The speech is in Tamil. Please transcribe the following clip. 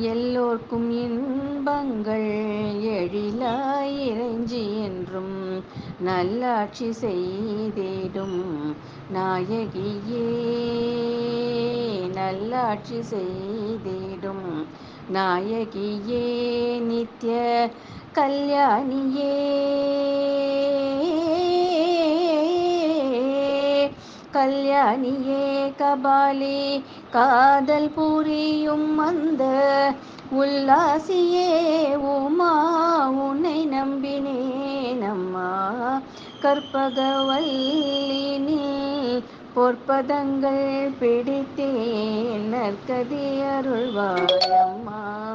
எல்லோர்க்கும் இன்பங்கள் எழிலாய் இறைஞ்சி என்றும் நல்லாட்சி செய்திடும். நாயகியே நல்லாட்சி செய்திடும். நாயகியே நித்ய கல்யாணியே கல்யாணியே கபாலே காதல் புரியும் அந்த உல்லாசியே உமா உன்னை நம்பினேன் அம்மா. கற்பகவல்லினில் பொற்பதங்கள் பிடித்தேன் நற்கதி அருள்வாயம்மா